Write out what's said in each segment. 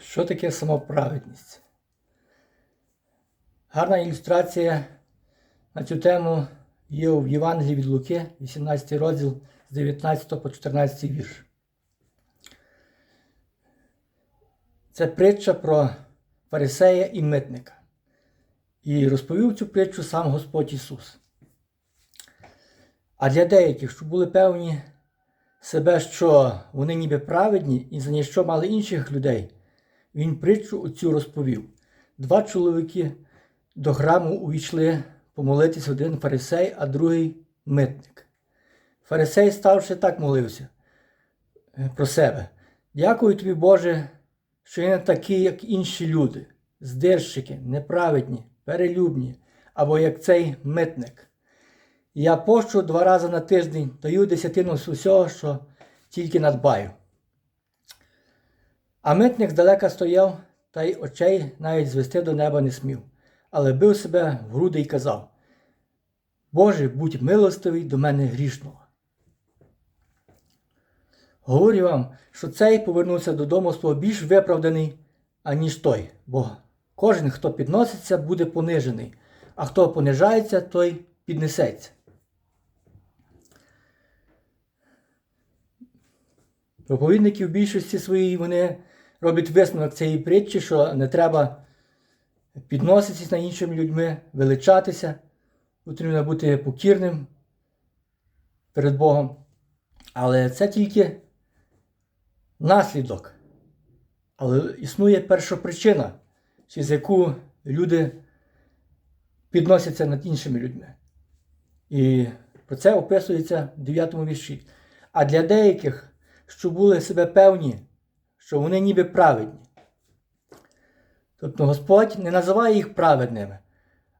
Що таке самоправедність? Гарна ілюстрація на цю тему є в Євангелії від Луки, 18 розділ з 19 по 14 вірш. Це притча про фарисея і митника. І розповів цю притчу сам Господь Ісус. А для деяких, що були певні себе, що вони ніби праведні і за ніщо мали інших людей, він притчу оцю розповів. Два чоловіки до храму увійшли помолитись один фарисей, а другий митник. Фарисей, ставши так молився е, про себе. Дякую тобі, Боже, що я не такий, як інші люди, здирщики, неправедні, перелюбні, або як цей митник. Я пощу два рази на тиждень, даю десятину з усього, що тільки надбаю. А митник здалека стояв, та й очей навіть звести до неба не смів, але бив себе в груди й казав: Боже, будь милостивий до мене грішного. Говорю вам, що цей повернувся додому свого більш виправданий, аніж той, бо кожен, хто підноситься, буде понижений, а хто понижається, той піднесеться. Проповідники в більшості своїй вони роблять висновок цієї притчі, що не треба підноситись над іншими людьми, величатися, потрібно бути покірним перед Богом. Але це тільки наслідок. Але існує перша причина, через яку люди підносяться над іншими людьми. І про це описується в 9 вірші. А для деяких що були себе певні, що вони ніби праведні. Тобто Господь не називає їх праведними,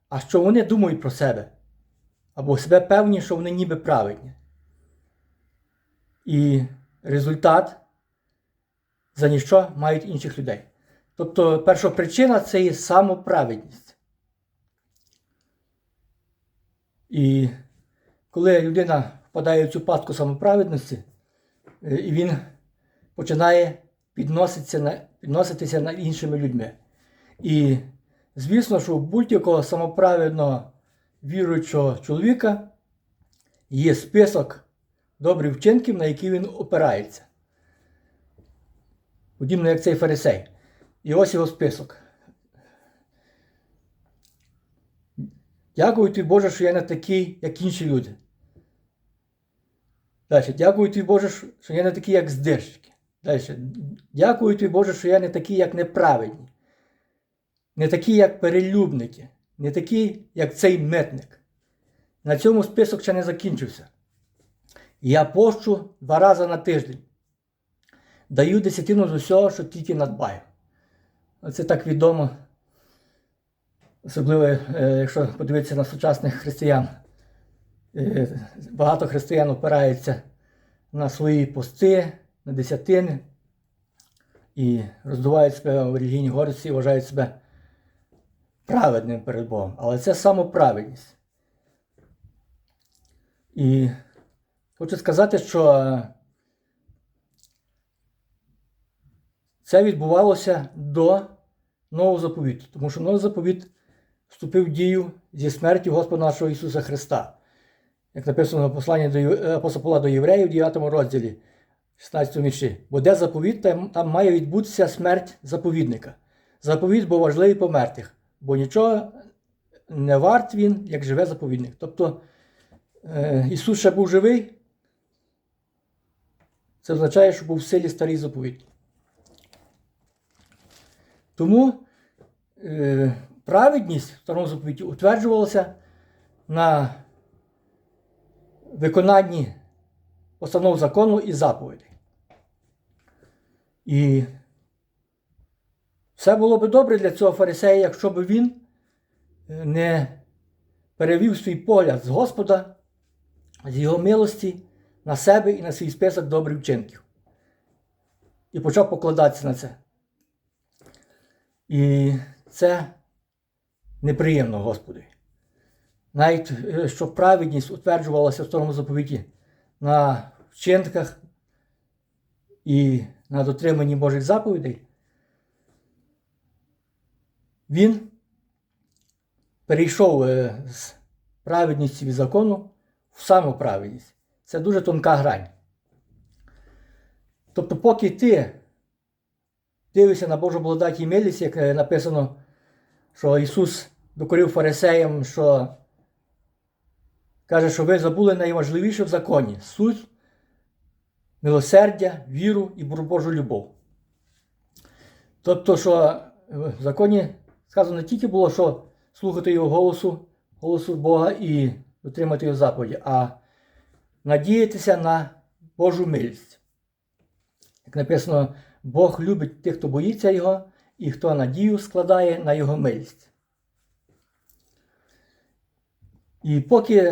а що вони думають про себе, або себе певні, що вони ніби праведні. І результат за ніщо мають інших людей. Тобто перша причина це є самоправедність. І коли людина впадає в цю пастку самоправедності, Е, і він починає на, підноситися над іншими людьми. І звісно, що у будь-якого самоправедного віруючого чоловіка є список добрих вчинків, на які він опирається. Подібно як цей фарисей. І ось його список. Дякую тобі, Боже, що я не такий, як інші люди. Далі, дякую тобі, Боже, що я не такий, як здирщики. Далі, дякую тобі, Боже, що я не такий, як неправедні, не такий, як перелюбники, не такий, як цей метник. На цьому список ще не закінчився. Я пощу два рази на тиждень. Даю десятину з усього, що тільки надбаю. Це так відомо, особливо, е, якщо подивитися на сучасних християн. Е, багато християн опираються на свої пости, на десятини і роздувають себе в релігійній гордості і вважають себе праведним перед Богом. Але це самоправедність. І хочу сказати, що це відбувалося до нового заповіту, тому що новий заповіт вступив в дію зі смерті Господа нашого Ісуса Христа як написано в посланні до е, апостола до євреїв, в 9 розділі, 16 вірші. Бо де заповіт, там, має відбутися смерть заповідника. Заповіт був важливий помертих, бо нічого не варт він, як живе заповідник. Тобто е, Ісус ще був живий, це означає, що був в силі старий заповіт. Тому е, праведність в старому заповіті утверджувалася на виконанні постанов закону і заповідей. І все було би добре для цього фарисея, якщо б він е, не перевів свій погляд з Господа, з його милості на себе і на свій список добрих вчинків. І почав покладатися на це. І це неприємно Господу навіть е, щоб праведність утверджувалася в тому заповіті на вчинках і на дотриманні Божих заповідей, він перейшов е, з праведності від закону в самоправедність. Це дуже тонка грань. Тобто, поки ти дивишся на Божу благодать і милість, як е, написано, що Ісус докорив фарисеям, що каже, що ви забули найважливіше в законі суть, милосердя, віру і Божу любов. Тобто, що в законі сказано не тільки було, що слухати його голосу, голосу Бога і дотримати його заповіді, а надіятися на Божу милість. Як написано, Бог любить тих, хто боїться Його, і хто надію складає на Його милість. І поки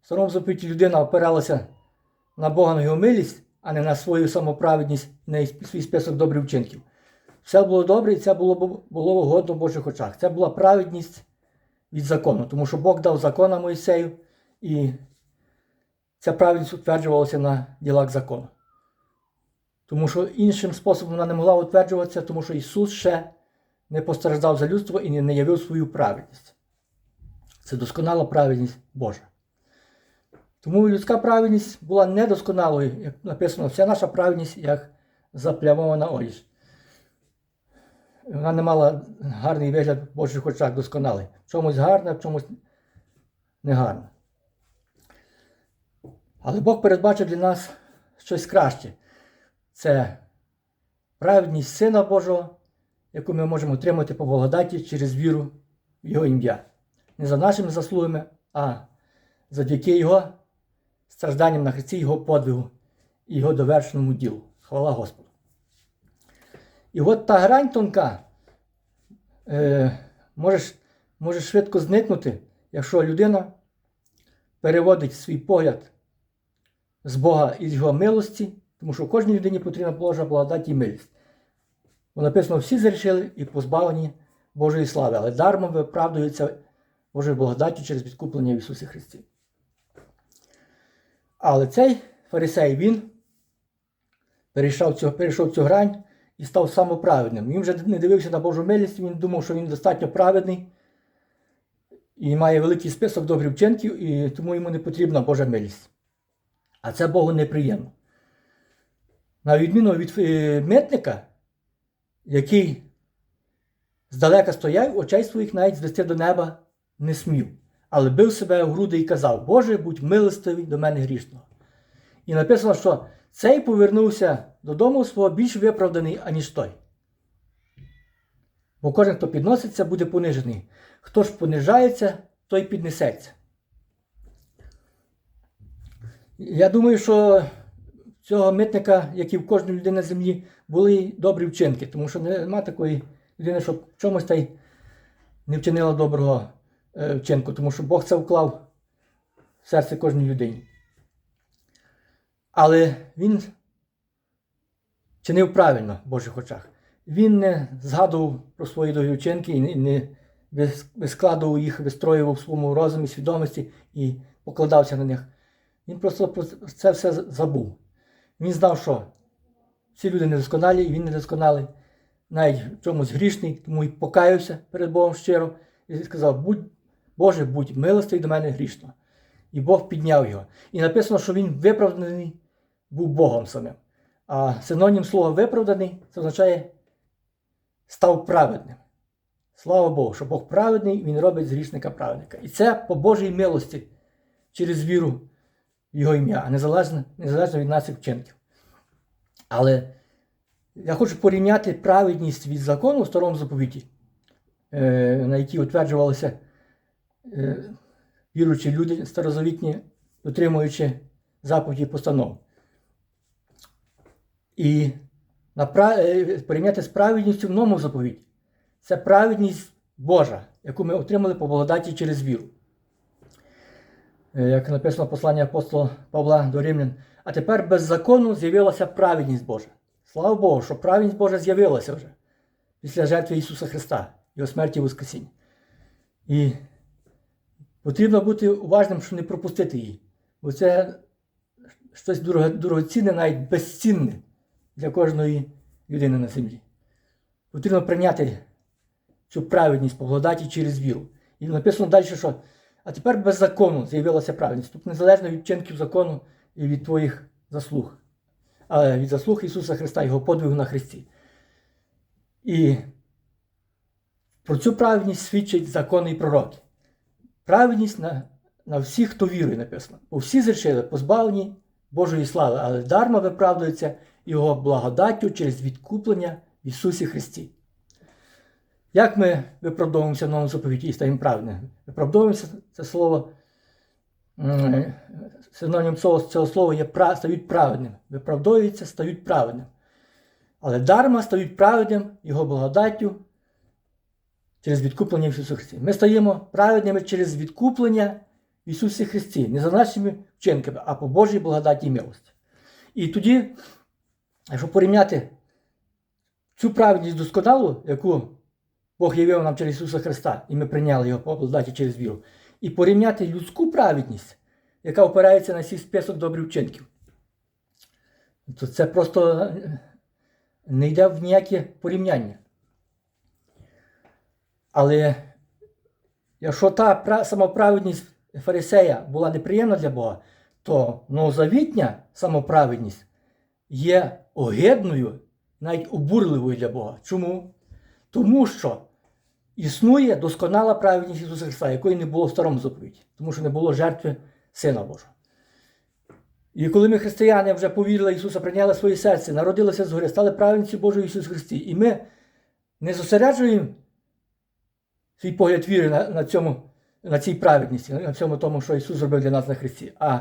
в старому заповіті людина опиралася на Бога на його милість, а не на свою самоправедність, на свій список добрих вчинків, все було добре, і це було, було угодно в Божих очах. Це була праведність від закону, тому що Бог дав закон Моїсею, і ця праведність утверджувалася на ділах закону. Тому що іншим способом вона не могла утверджуватися, тому що Ісус ще не постраждав за людство і не явив свою праведність. Це досконала праведність Божа. Тому людська праведність була недосконалою, як написано, вся наша праведність як заплямована одіж. Вона не мала гарний вигляд в Божих очах досконалий. В чомусь гарна, в чомусь негарна. Але Бог передбачив для нас щось краще. Це праведність Сина Божого, яку ми можемо отримати по благодаті через віру в Його ім'я. Не за нашими заслугами, а завдяки Його стражданням на Христі, Його подвигу і Його довершеному ділу. Хвала Господу. І от та грань тонка е, може, може швидко зникнути, якщо людина переводить свій погляд з Бога і з Його милості, тому що кожній людині потрібна Божа благодать і милість. Бо написано, всі зрішили і позбавлені Божої слави, але дармо виправдуються Божою благодаттю через відкуплення в Ісусі Христі. Але цей фарисей, він перейшов цю, перейшов цю грань і став самоправедним. Він вже не дивився на Божу милість, він думав, що він достатньо праведний і має великий список добрих вчинків, і тому йому не потрібна Божа милість. А це Богу неприємно. На відміну від е, митника, який здалека стояв, очей своїх навіть звести до неба не смів, але бив себе в груди і казав: Боже, будь милостивий до мене грішного. І написано, що цей повернувся додому свого більш виправданий, аніж той. Бо кожен, хто підноситься, буде понижений. Хто ж понижається, той піднесеться. Я думаю, що цього митника, як і в кожної людини на землі, були добрі вчинки, тому що нема такої людини, щоб чомусь та й не вчинила доброго вчинку, тому що Бог це вклав в серце кожній людині. Але він чинив правильно в Божих очах. Він не згадував про свої добрі вчинки і не вискладував їх, вистроював в своєму розумі, свідомості і покладався на них. Він просто про це все забув. Він знав, що всі люди недосконалі, і він недосконалий, навіть в чомусь грішний, тому і покаявся перед Богом щиро і сказав: будь, Боже, будь милостивий до мене грішно. І Бог підняв його. І написано, що він виправданий був Богом самим. А синонім слова виправданий це означає став праведним. Слава Богу, що Бог праведний, Він робить з грішника праведника. І це по Божій милості через віру в Його ім'я, незалежно, незалежно від наших вчинків. Але я хочу порівняти праведність від закону в старому заповіті, е, на якій утверджувалися е, віруючі люди старозавітні, дотримуючи заповіді постанов. І е, порівняти з праведністю в новому заповіті. Це праведність Божа, яку ми отримали по благодаті через віру. Е, як написано послання апостола Павла до Римлян, а тепер без закону з'явилася праведність Божа. Слава Богу, що праведність Божа з'явилася вже після жертви Ісуса Христа, Його смерті і Воскресіння. І потрібно бути уважним, щоб не пропустити її. Бо це щось дорогоцінне, навіть безцінне для кожної людини на землі. Потрібно прийняти цю праведність по благодаті через віру. І написано далі, що а тепер без закону з'явилася праведність. Тобто незалежно від вчинків закону і від твоїх заслуг, але від заслуг Ісуса Христа, Його подвигу на Христі. І про цю праведність свідчать закони і пророки. Праведність на, на всіх, хто вірує, написано. Бо всі зрішили, позбавлені Божої слави, але дарма виправдується Його благодаттю через відкуплення в Ісусі Христі. Як ми виправдовуємося в новому заповіті і стаємо праведними? Виправдовуємося це слово, синонім цього, цього слова є стають праведними. Виправдовуються, стають праведними. Але дарма стають праведним Його благодаттю через відкуплення в Ісусі Христі. Ми стаємо праведними через відкуплення в Ісусі Христі, не за нашими вчинками, а по Божій благодаті і милості. І тоді, якщо порівняти цю праведність досконалу, яку Бог явив нам через Ісуса Христа, і ми прийняли Його по благодаті через віру, і порівняти людську праведність, яка опирається на свій список добрих вчинків, то це просто не йде в ніяке порівняння. Але якщо та самоправедність фарисея була неприємна для Бога, то новозавітня самоправедність є огидною, навіть обурливою для Бога. Чому? Тому що існує досконала праведність Ісуса Христа, якої не було в старому заповіті, тому що не було жертви Сина Божого. І коли ми, християни, вже повірили Ісуса, прийняли своє серце, народилися згори, стали праведністю Божої в Ісусі Христі, і ми не зосереджуємо свій погляд віри на, на, цьому, на цій праведності, на цьому тому, що Ісус зробив для нас на Христі. А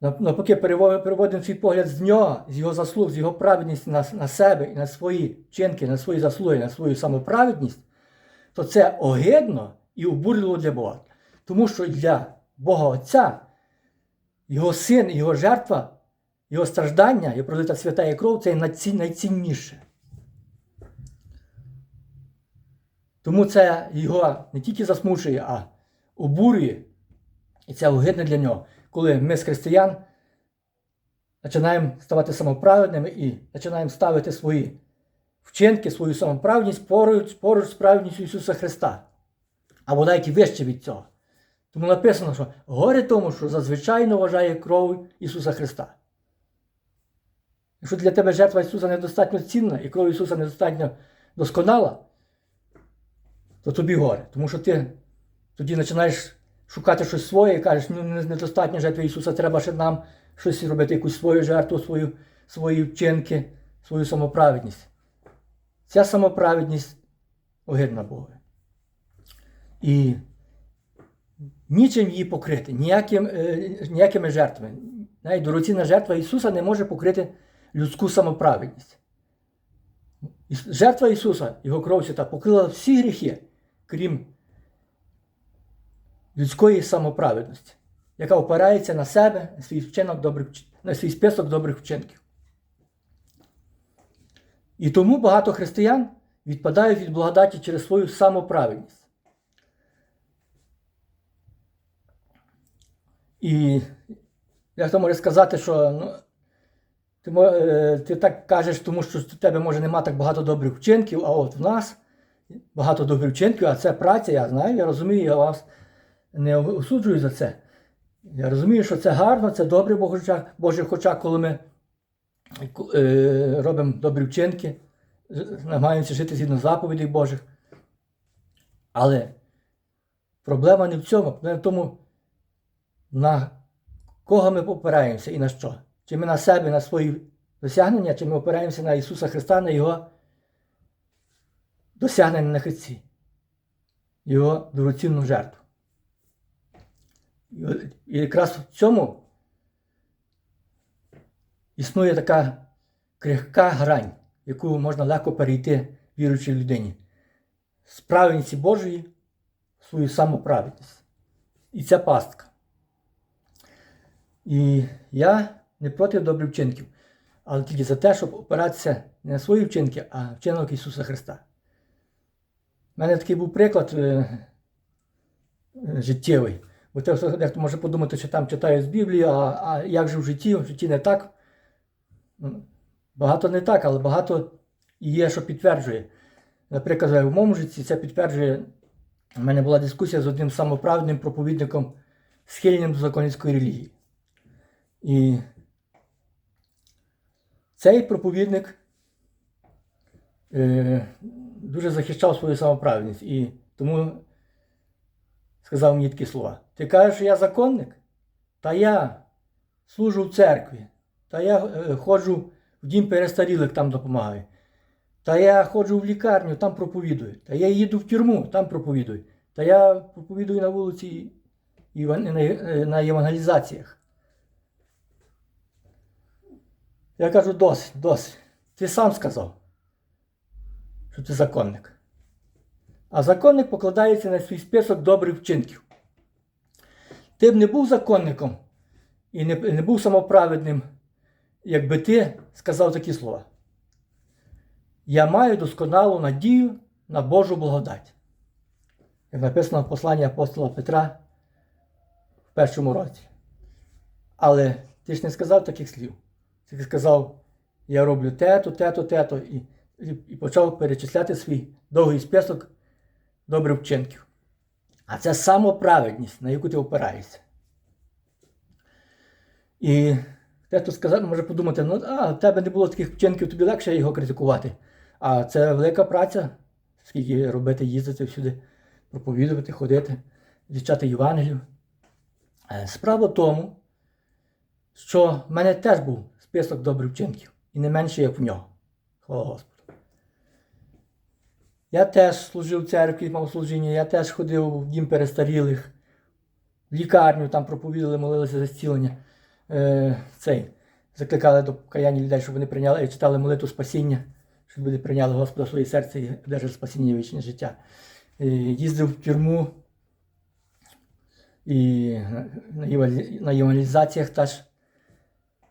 навпаки, переводимо свій погляд з нього, з його заслуг, з його праведності на, на себе і на свої вчинки, на свої заслуги, на свою самоправедність, то це огидно і обурливо для Бога. Тому що для Бога Отця його син, його жертва, його страждання, і пролита свята і кров це найцінніше. Тому це його не тільки засмучує, а обурює. І це огидне для нього, коли ми з християн починаємо ставати самоправедними і починаємо ставити свої вчинки, свою самоправедність поруч, поруч з праведністю Ісуса Христа. Або навіть і вище від цього. Тому написано, що горе тому, що зазвичайно вважає кров Ісуса Христа. Якщо для тебе жертва Ісуса недостатньо цінна і кров Ісуса недостатньо досконала, то тобі горе. Тому що ти тоді починаєш шукати щось своє і кажеш, ну недостатньо жертви Ісуса, треба ще нам щось робити, якусь свою жертву, свою, свої вчинки, свою самоправедність. Ця самоправедність огидна Богу. І нічим її покрити, ніяким, е, ніякими жертвами. Навіть дорогоцінна жертва Ісуса не може покрити людську самоправедність. Жертва Ісуса, Його кров свята, покрила всі гріхи, крім людської самоправедності, яка опирається на себе, на свій вчинок добрих, на свій список добрих вчинків. І тому багато християн відпадають від благодаті через свою самоправедність. І як то може сказати, що ну, ти, е, ти так кажеш, тому що в тебе може нема так багато добрих вчинків, а от в нас багато добрих вчинків, а це праця, я знаю, я розумію, я вас не осуджую за це. Я розумію, що це гарно, це добре Божих очах, коли ми е, робимо добрі вчинки, намагаємося жити згідно заповідей Божих. Але проблема не в цьому, проблема в тому, на кого ми опираємося і на що. Чи ми на себе, на свої досягнення, чи ми опираємося на Ісуса Христа, на Його досягнення на Христі, Його дорогоцінну жертву. І якраз в цьому існує така крихка грань, яку можна легко перейти віруючій людині. З праведності Божої свою самоправедність. І це пастка. І я не проти добрих вчинків, але тільки за те, щоб опиратися не на свої вчинки, а вчинок Ісуса Христа. У мене такий був приклад е, життєвий. Бо те, дехто може подумати, що там читаю з Біблії, а, а як же в житті? В житті не так. Ну, Багато не так, але багато є, що підтверджує. Наприклад, в моєму житті це підтверджує, у мене була дискусія з одним самоправним проповідником, схильним до законницької релігії. І цей проповідник е, дуже захищав свою самоправність і тому сказав мені такі слова. Ти кажеш, що я законник? Та я служу в церкві, та я е, ходжу в дім перестарілих, там допомагаю. Та я ходжу в лікарню, там проповідую. Та я їду в тюрму, там проповідую. Та я проповідую на вулиці і на, на євангелізаціях. Я кажу, досить, досить. Ти сам сказав, що ти законник. А законник покладається на свій список добрих вчинків. Ти б не був законником і не, не був самоправедним, якби ти сказав такі слова. Я маю досконалу надію на Божу благодать. Як написано в посланні апостола Петра в першому році. Але ти ж не сказав таких слів. Ти сказав, я роблю те-то, те-то, те-то, і, і, почав перечисляти свій довгий список добрих вчинків. А це самоправедність, на яку ти опираєшся. І хтось сказати, може подумати, ну а в тебе не було таких вчинків, тобі легше його критикувати. А це велика праця, скільки робити, їздити всюди, проповідувати, ходити, вічати Євангелію. Е, Справа в тому, що в мене теж був список добрих вчинків, і не менше, як в нього. Хвала Господу. Я теж служив в церкві, мав служіння, я теж ходив в дім перестарілих, в лікарню, там проповідали, молилися за зцілення. Е, цей, закликали до покаяння людей, щоб вони прийняли, читали молитву спасіння, щоб вони прийняли Господа в своє серце і одержали спасіння і вічне життя. Е, їздив в тюрму і на євангелізаціях теж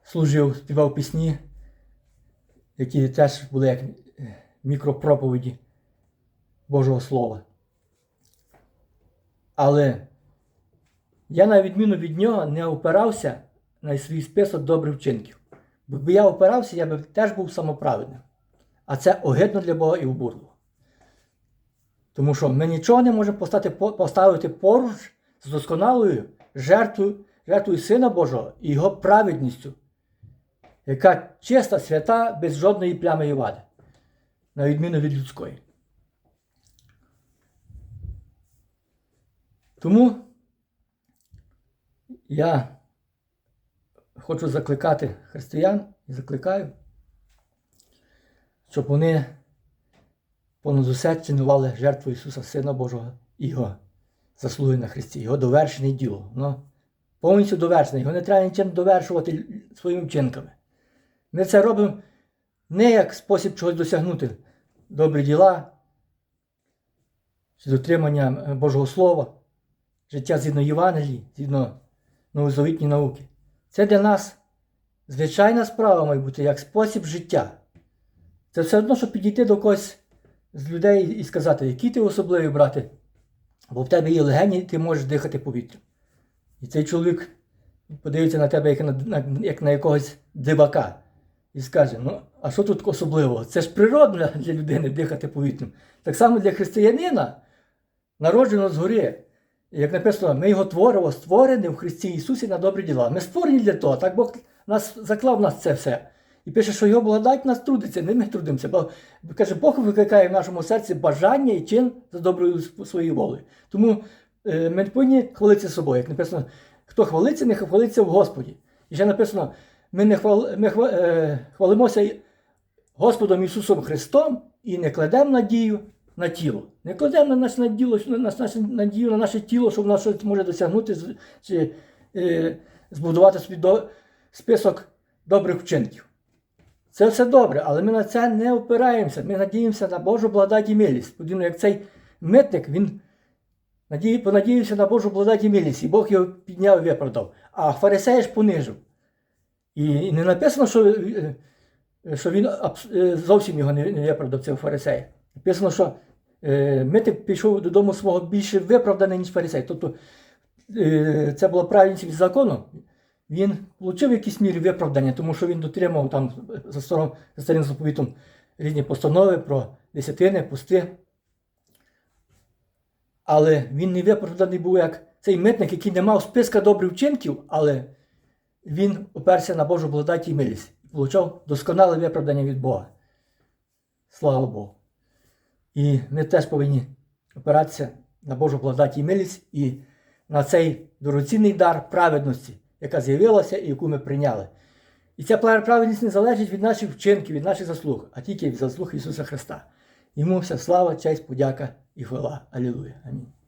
служив, співав пісні, які теж були як е, мікропроповіді Божого Слова. Але я, на відміну від нього, не опирався на свій список добрих вчинків. Бо якби я опирався, я би теж був самоправедним. А це огидно для Бога і обурливо. Тому що ми нічого не можемо поставити поруч з досконалою жертвою, жертвою Сина Божого і Його праведністю, яка чиста, свята, без жодної плями і вади, на відміну від людської. Тому я хочу закликати християн і закликаю, щоб вони понад усе цінували жертву Ісуса Сина Божого Його заслуги на Христі, Його довершене діло. Ну, повністю довершене. Його не треба нічим довершувати своїми вчинками. Ми це робимо не як спосіб чогось досягнути добрі діла, чи дотримання Божого Слова, життя згідно Євангелії, згідно новозавітньої науки. Це для нас звичайна справа має бути як спосіб життя. Це все одно, щоб підійти до когось з людей і сказати, який ти особливий брате, бо в тебе є легені, і ти можеш дихати повітрям. І цей чоловік подивиться на тебе як на, як на якогось дивака і скаже: ну, а що тут особливого? Це ж природно для людини дихати повітрям. Так само для християнина, народженого згори. Як написано, ми його творимо, створені в Христі Ісусі на добрі діла. Ми створені для того, так Бог нас заклав нас це все. І пише, що його благодать нас трудиться, не ми трудимося. Бо каже, Бог викликає в нашому серці бажання і чин за доброю своєю волею. Тому е, ми повинні хвалитися собою. Як написано, хто хвалиться, не хвалиться в Господі. І ще написано, ми не хвал, ми хва, е, хвалимося Господом Ісусом Христом і не кладемо надію на тіло. Не кладемо на наше наділо, на наше надію на наше тіло, що воно щось може досягнути чи е, збудувати собі до, список добрих вчинків. Це все добре, але ми на це не опираємося. Ми надіємося на Божу благодать і милість. Подібно, як цей митник, він надії, понадіявся на Божу благодать і милість, і Бог його підняв і виправдав. А фарисей ж понижив. І, не написано, що, е, що він е, зовсім його не виправдав, цього фарисея. Написано, що е, митник пішов додому свого більше виправданий, ніж фарисей. Тобто е, це була правильність закону. Він отримав в якійсь мірі виправдання, тому що він дотримав там за старим, за старим заповітом різні постанови про десятини, пусти. Але він не виправданий був як цей митник, який не мав списка добрих вчинків, але він оперся на Божу благодать і милість отримав досконале виправдання від Бога. Слава Богу. І ми теж повинні опиратися на Божу благодать і милість і на цей дорогоцінний дар праведності, яка з'явилася і яку ми прийняли. І ця праведність не залежить від наших вчинків, від наших заслуг, а тільки від заслуг Ісуса Христа. Йому вся слава, честь, подяка і хвала. Алілуя. Амінь.